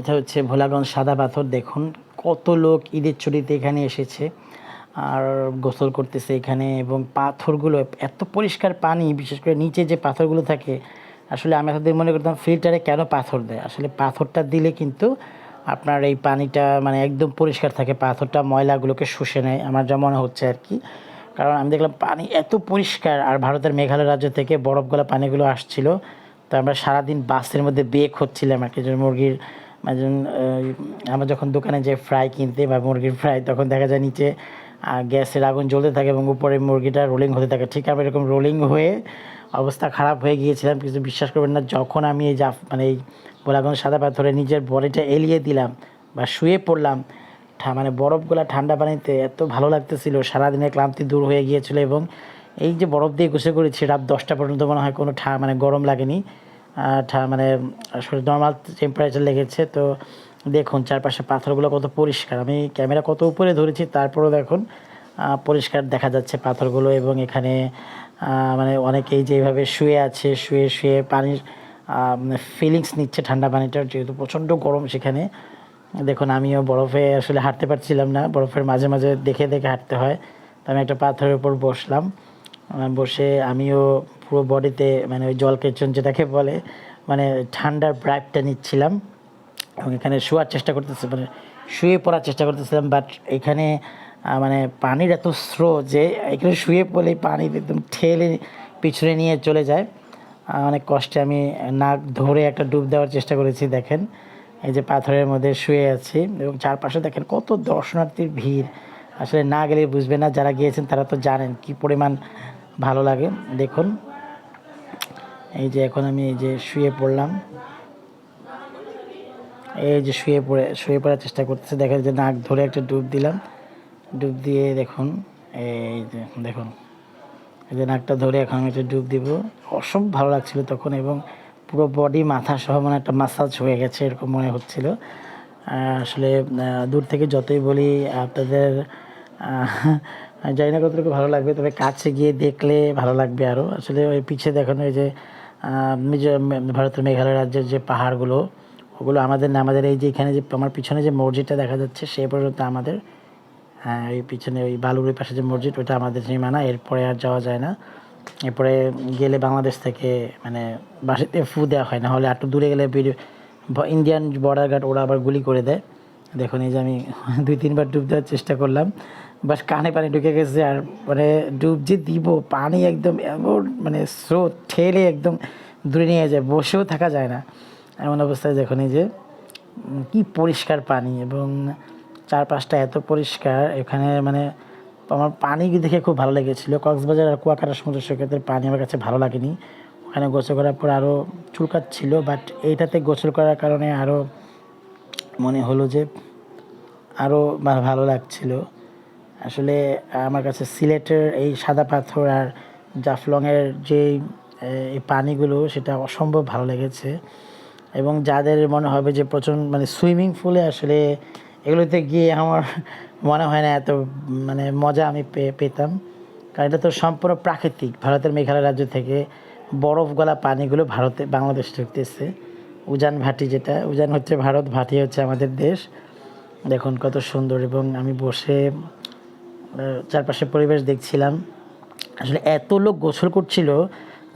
এটা হচ্ছে ভোলাগঞ্জ সাদা পাথর, দেখুন কত লোক ঈদের ছুটিতে এখানে এসেছে আর গোসল করতেছে এখানে এবং পাথরগুলো এত পরিষ্কার পানি, বিশেষ করে নিচে যে পাথরগুলো থাকে, আসলে আমি এতদিন মনে করতাম ফিল্টারে কেন পাথর দেয়? আসলে পাথরটা দিলে কিন্তু আপনার এই পানিটা মানে একদম পরিষ্কার থাকে, পাথরটা ময়লাগুলোকে শুষে নেয়, আমার যা মনে হচ্ছে আর কি। কারণ আমি দেখলাম পানি এত পরিষ্কার, আর ভারতের মেঘালয় রাজ্য থেকে বরফ গলা পানিগুলো আসছিল। তো আমরা সারাদিন বাসের মধ্যে বেক হচ্ছিলাম আর কি মুরগির মানে আমরা যখন দোকানে যাই ফ্রাই কিনতে বা মুরগির ফ্রাই, তখন দেখা যায় নিচে গ্যাসের আগুন জ্বলতে থাকে এবং উপরে মুরগিটা রোলিং হতে থাকে। ঠিক আমি এরকম রোলিং হয়ে অবস্থা খারাপ হয়ে গিয়েছিলাম, কিছু বিশ্বাস করবেন না, যখন আমি এই জাফ মানে এই গোলাগঞ্জ সাদা পাথরে নিজের বডিটা এলিয়ে দিলাম বা শুয়ে পড়লাম মানে বরফগুলা ঠান্ডা পানিতে এত ভালো লাগতেছিল, সারাদিনের ক্লান্তি দূর হয়ে গিয়েছিল এবং এই যে বরফ দিয়ে গোসল করেছি, রাত দশটা পর্যন্ত মনে হয় কোনো ঠা মানে গরম লাগেনি। ঠা মানে আসলে নর্মাল টেম্পারেচার লেগেছে। তো দেখুন চারপাশে পাথরগুলো কত পরিষ্কার। আমি ক্যামেরা কত উপরে ধরেছি, তারপরেও দেখুন পরিষ্কার দেখা যাচ্ছে পাথরগুলো এবং এখানে মানে অনেকেই যেভাবে শুয়ে আছে, শুয়ে শুয়ে পানির ফিলিংস নিচ্ছে ঠান্ডা পানিটার, যেহেতু প্রচণ্ড গরম সেখানে। দেখুন, আমিও বরফে আসলে হাঁটতে পারছিলাম না। বরফের মাঝে মাঝে দেখে দেখে হাঁটতে হয়। তো আমি একটা পাথরের উপর বসলাম। বসে আমিও পুরো বডিতে মানে ওই জল কেচন যেটাকে বলে মানে ঠান্ডার ব্রাইপটা নিচ্ছিলাম। এবং এখানে শোয়ার চেষ্টা করতেছে মানে শুয়ে পড়ার চেষ্টা করতেছিলাম বাট এখানে মানে পানির এত স্রোত যে এখানে শুয়ে পড়লেই পানি একদম ঠেলে পিছনে নিয়ে চলে যায়। অনেক কষ্টে আমি নাক ধরে একটা ডুব দেওয়ার চেষ্টা করেছি, দেখেন। এই যে পাথরের মধ্যে শুয়ে আছি এবং চারপাশে দেখেন কত দর্শনার্থীর ভিড়। আসলে না গেলে বুঝবে না, যারা গিয়েছেন তারা তো জানেন কি পরিমাণ ভালো লাগে, দেখুন। এই যে এখন আমি এই যে শুয়ে পড়লাম। এই যে শুয়ে পড়ে, শুয়ে পড়ার চেষ্টা করতেছে। দেখেন যে নাক ধরে একটা ডুব দিলাম। ডুব দিয়ে দেখুন, এই যে দেখুন, এই যে নাকটা ধরে এখন আমি একটা ডুব দিব। অসম্ভব ভালো লাগছিল তখন এবং পুরো বডি মাথা সহ মানে একটা মাসাজ হয়ে গেছে এরকম মনে হচ্ছিল। আসলে দূর থেকে যতই বলি আপনাদের আহ, জানি না কতটুকু ভালো লাগবে তবে কাছে গিয়ে দেখলে ভালো লাগবে আরও আসলে ওই পিছিয়ে দেখানো এই যে ভারতের মেঘালয় রাজ্যের যে পাহাড়গুলো ওগুলো আমাদের না আমাদের এই যে এখানে যে আমার পিছনে যে মসজিদটা দেখা যাচ্ছে সে পর্যন্ত আমাদের হ্যাঁ ওই পিছনে ওই বালুরের পাশে যে মসজিদ ওটা আমাদের সীমানা এরপরে আর যাওয়া যায় না। এরপরে গেলে বাংলাদেশ থেকে মানে বাসাতে ফু দেওয়া হয় না হলে একটু দূরে গেলে ইন্ডিয়ান বর্ডার গার্ড ওরা আবার গুলি করে দেয়। দেখুন, এই যে আমি দুই, তিনবার ডুব দেওয়ার চেষ্টা করলাম। বাস কানে পানি ঢুকে গেছে আর মানে ডুব যে দিব, পানি একদম এমন মানে স্রোত, ঠেলে একদম দূরে নিয়ে যায়, বসেও থাকা যায় না। এমন অবস্থায় দেখুন, এই যে কি পরিষ্কার পানি এবং চারপাশটা এত পরিষ্কার, এখানে মানে আমার পানি দেখে খুব ভালো লেগেছিল। কক্সবাজার আর কুয়াকাটা সমুদ্র সৈকতের পানি আমার কাছে ভালো লাগেনি। ওখানে গোসল করার পর আরও চুলকাচ্ছিল বাট এইটাতে গোসল করার কারণে আরও মনে হলো যে আরও ভালো লাগছিল। আসলে আমার কাছে সিলেটের এই সাদা পাথর আর জাফলংয়ের যে এই পানিগুলো, সেটা অসম্ভব ভালো লেগেছে। এবং যাদের মনে হবে যে প্রচণ্ড মানে সুইমিং পুলে আসলে এগুলোতে গিয়ে আমার মনে হয় না এত মানে মজা আমি পেতাম। কারণ এটা তো সম্পূর্ণ প্রাকৃতিক। ভারতের মেঘালয় রাজ্য থেকে বরফ গলা পানিগুলো ভারতে, বাংলাদেশ ঢুকতেছে। উজান ভাটি যেটা, উজান হচ্ছে ভারত, ভাটি হচ্ছে আমাদের দেশ। দেখুন কত সুন্দর এবং আমি বসে চারপাশে পরিবেশ দেখছিলাম। আসলে এত লোক গোসল করছিল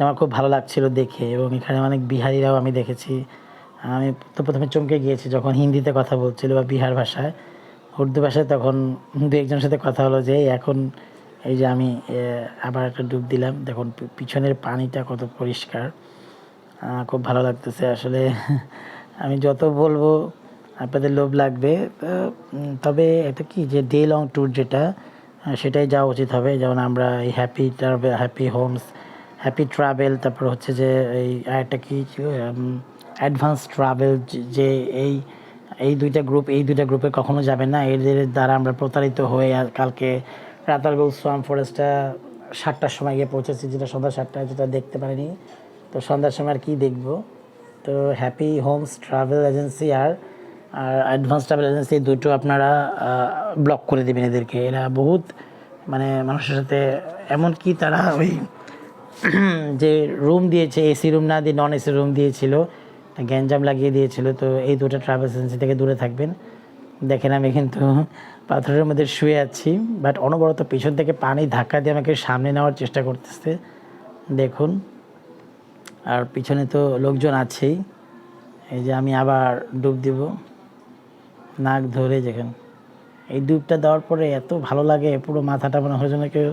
আমার খুব ভালো লাগছিল দেখে এবং এখানে অনেক বিহারিরাও আমি দেখেছি। আমি তো প্রথমে চমকে গিয়েছি যখন হিন্দিতে কথা বলছিল বা বিহার ভাষায়। উর্দু ভাষায় তখন দু একজনের সাথে কথা হলো যে এখন এই যে আমি আবার একটা ডুব দিলাম। দেখুন পিছনের পানিটা কত পরিষ্কার। খুব ভালো লাগতেছে। আসলে আমি যত বলব, আপনাদের লোভ লাগবে। তবে এটা কি যে ডে লং ট্যুর যেটা সেটাই যাওয়া উচিত হবে। যেমন আমরা এই happy travel happy homes happy travel তারপর হচ্ছে যে এই আরেকটা কি অ্যাডভান্স ট্রাভেল যে এই এই দুইটা গ্রুপ এই দুইটা গ্রুপে কখনো যাবে না। এদের দ্বারা আমরা প্রতারিত হয়ে কালকে রাতারগুল, সোয়াম ফরেস্টটা সাতটার সময় গিয়ে পৌঁছেছি, যেটা সন্ধ্যা সাতটায়, যেটা দেখতে পারিনি। তো সন্ধ্যার সময় আর কি দেখব? তো হ্যাপি হোমস ট্রাভেল এজেন্সি আর আর অ্যাডভান্স ট্রাভেল এজেন্সি দুটো আপনারা ব্লক করে দেবেন এদেরকে। এরা বহুত মানে মানুষের সাথে, এমনকি তারা ওই যে রুম দিয়েছে এসি রুম না দিয়ে নন এসি রুম দিয়েছিল, গ্যাঞ্জাম লাগিয়ে দিয়েছিল, তো এই দুটো ট্রাভেল এজেন্সি থেকে দূরে থাকবেন। দেখেন আমি কিন্তু পাথরের মধ্যে শুয়ে আছি বাট অনবরত পিছন থেকে পানি ধাক্কা দিয়ে আমাকে সামনে নেওয়ার চেষ্টা করতেছে। দেখুন। আর পিছনে তো লোকজন আছেই। এই যে আমি আবার ডুব দিব। নাক ধরে দেখেন এই ডুবটা দেওয়ার পরে এত ভালো লাগে, পুরো মাথাটা মনে হয় কেউ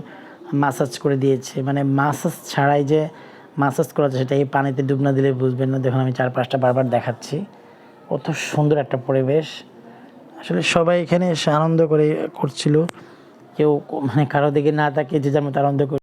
মাসাজ করে দিয়েছে। মানে মাসাজ ছাড়াই যে মাসাজ করা যায়, সেটা এই পানিতে ডুব না দিলে বুঝবেন না। দেখুন, আমি চার পাঁচটা বারবার দেখাচ্ছি। কত সুন্দর একটা পরিবেশ। আসলে সবাই এখানে এসে আনন্দ করে করছিল। কেউ মানে কারও দিকে না তাকিয়ে যে যেমন আনন্দ করে